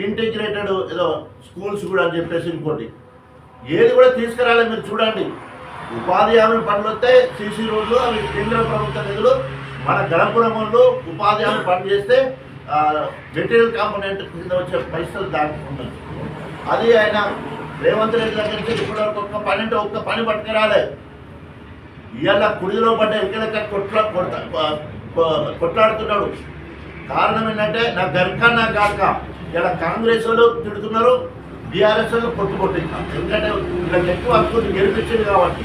Integrated ఏదో schools కూడా అని చెప్పేసి ఇంకోటి ఏది కూడా తీసుకురాలి మీరు చూడండి. ఉపాధి హామీ పనులు వస్తే సీసీ రోడ్లు అవి కేంద్ర ప్రభుత్వ నిధులు మన గణపురంలో ఉపాధి హామీ పని చేస్తే మెటీరియల్ కాంపోనెంట్ కింద వచ్చే పైసలు దానికి ఉన్నాయి అది ఆయన రేవంత్ రెడ్డి దగ్గర నుంచి ఇప్పటివరకు ఒక్క పని అంటే ఒక్క పని పట్టుకురాలే ఇవాళ కుడిలో పడ్డ ఎక్కడ కొట్లా కొట్ట కొ- కొట్లాడుతున్నాడు. కారణం ఏంటంటే నా గర్క నా గాక ఇలా కాంగ్రెస్ వాళ్ళు తిడుతున్నారు బీఆర్ఎస్ వాళ్ళు పొట్టు కొట్టించాం ఎందుకంటే వీళ్ళకి ఎక్కువ హక్కులు గెలిపించింది కాబట్టి.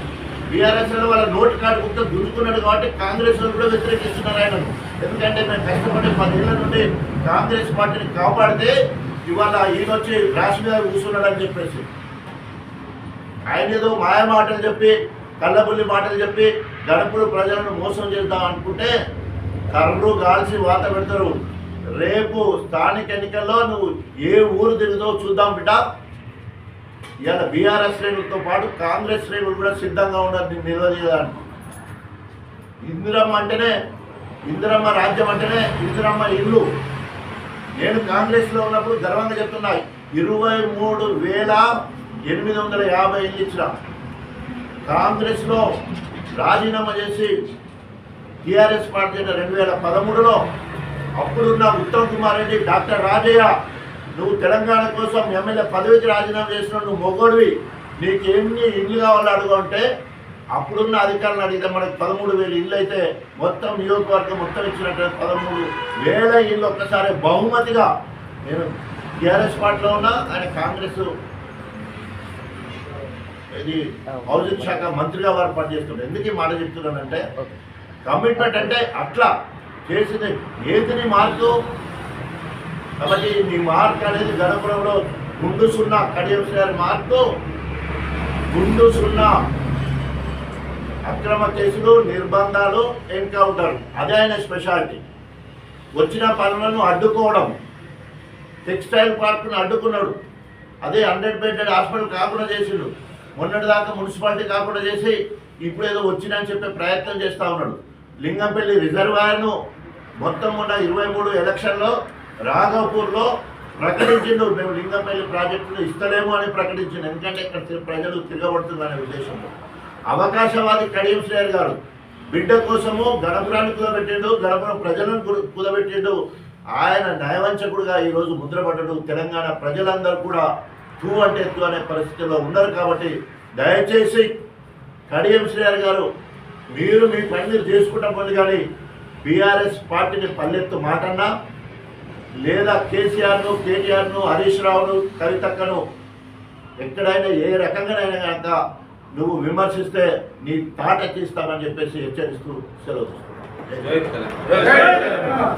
బీఆర్ఎస్ వాళ్ళు వాళ్ళ నోటు కార్డు గుర్తు గుంజుకున్నాడు కాబట్టి కాంగ్రెస్ వాళ్ళు కూడా వ్యతిరేకిస్తున్నారు ఆయనను ఎందుకంటే మేము కష్టపడి పదేళ్ళ నుండి కాంగ్రెస్ పార్టీని కాపాడితే ఇవాళ ఈయన వచ్చి రాష్ట్ర మీద కూర్చున్నాడు అని చెప్పేసి. ఆయన ఏదో మాయ మాటలు చెప్పి కళ్ళబుల్లి మాటలు చెప్పి గడపలు ప్రజలను మోసం చేద్దాం అనుకుంటే కర్రు కాల్చి వాత పెడతారు. రేపు స్థానిక ఎన్నికల్లో నువ్వు ఏ ఊరు తిరుగుతావు చూద్దాం బిడ్డ. ఇవాళ బీఆర్ఎస్ శ్రేణులతో పాటు కాంగ్రెస్ శ్రేణులు కూడా సిద్ధంగా ఉన్నారు నేను నిలదీయడానికి ఇందిరమ్మ అంటేనే ఇందిరమ్మ రాజ్యం అంటేనే ఇందిరమ్మ ఇల్లు. నేను కాంగ్రెస్లో ఉన్నప్పుడు గర్వంగా చెప్తున్నా ఇరవై మూడు వేల ఎనిమిది వందల యాభై ఇల్లు ఇచ్చిన కాంగ్రెస్లో రాజీనామా చేసి టీఆర్ఎస్ పార్టీ రెండు వేల పదమూడులో అప్పుడున్న ఉత్తమ్ కుమార్ రెడ్డి డాక్టర్ రాజయ్య నువ్వు తెలంగాణ కోసం ఎమ్మెల్యే పదవికి రాజీనామా చేసిన నువ్వు మొగోడివి నీకు ఎన్ని ఇల్లు కావాలో అడుగు అంటే అప్పుడున్న అధికారులను అడిగితే మనకు పదమూడు వేలు ఇల్లు అయితే మొత్తం నియోజకవర్గం మొత్తం ఇచ్చినట్టు పదమూడు వేల ఇల్లు ఒక్కసారి బహుమతిగా నేను టీఆర్ఎస్ పార్టీలో ఉన్నా ఆయన కాంగ్రెస్ ఇది హౌసింగ్ శాఖ మంత్రిగా వారు పనిచేస్తుంటారు ఎందుకు ఈ మాట చెప్తున్నానంటే కమిట్మెంట్ అంటే అట్లా చేసింది. ఏది నీ మార్కు? కాబట్టి నీ మార్క్ అనేది గణపురంలో గుండు సున్నా కడియం గారి మార్కు. గుండు సున్నా. అక్రమ కేసులు నిర్బంధాలు ఎన్కౌంటర్ అదే ఆయన స్పెషాలిటీ వచ్చిన పనులను అడ్డుకోవడం. టెక్స్టైల్ పార్క్ను అడ్డుకున్నాడు. అదే హండ్రెడ్ బెడెడ్ హాస్పిటల్ కాకుండా చేసిండు. మొన్నటి దాకా మున్సిపాలిటీ కాకుండా చేసి ఇప్పుడు ఏదో వచ్చిందని చెప్పే ప్రయత్నం చేస్తూ ఉన్నాడు. లింగంపల్లి రిజర్వాయర్ను మొత్తం ఉన్న ఇరవై మూడు ఎలక్షన్లో రాఘవపూర్లో ప్రకటించిండు. మేము లింగంపల్లి ప్రాజెక్టును ఇస్తలేము అని ప్రకటించిండు. ఎందుకంటే ఇక్కడ ప్రజలు తిరగబడుతుందనే ఉద్దేశంలో అవకాశవాది కడియం శ్రేయర్ గారు బిడ్డ కోసము గణపురాన్ని కుదబెట్టిండు గణపురం ప్రజలను కుదబెట్టిండు ఆయన న్యాయవంచకుడుగా ఈరోజు ముద్రపడ్డడు. తెలంగాణ ప్రజలందరూ కూడా తూ అంటే ఎత్తు అనే పరిస్థితిలో ఉన్నారు కాబట్టి దయచేసి కడియం శ్రేయర్ గారు మీరు మీ పని మీరు చేసుకుంటాం పోండి కానీ బీఆర్ఎస్ పార్టీని పల్లెత్తు మాటన్నా లేదా కేసీఆర్ను కేటీఆర్ను హరీష్ రావును కవితక్కను ఎక్కడైనా ఏ రకంగానైనా కనుక నువ్వు విమర్శిస్తే నీ తాట తీస్తామని చెప్పేసి హెచ్చరిస్తూ సెలవు తీసుకున్నాను జై తెలంగాణ.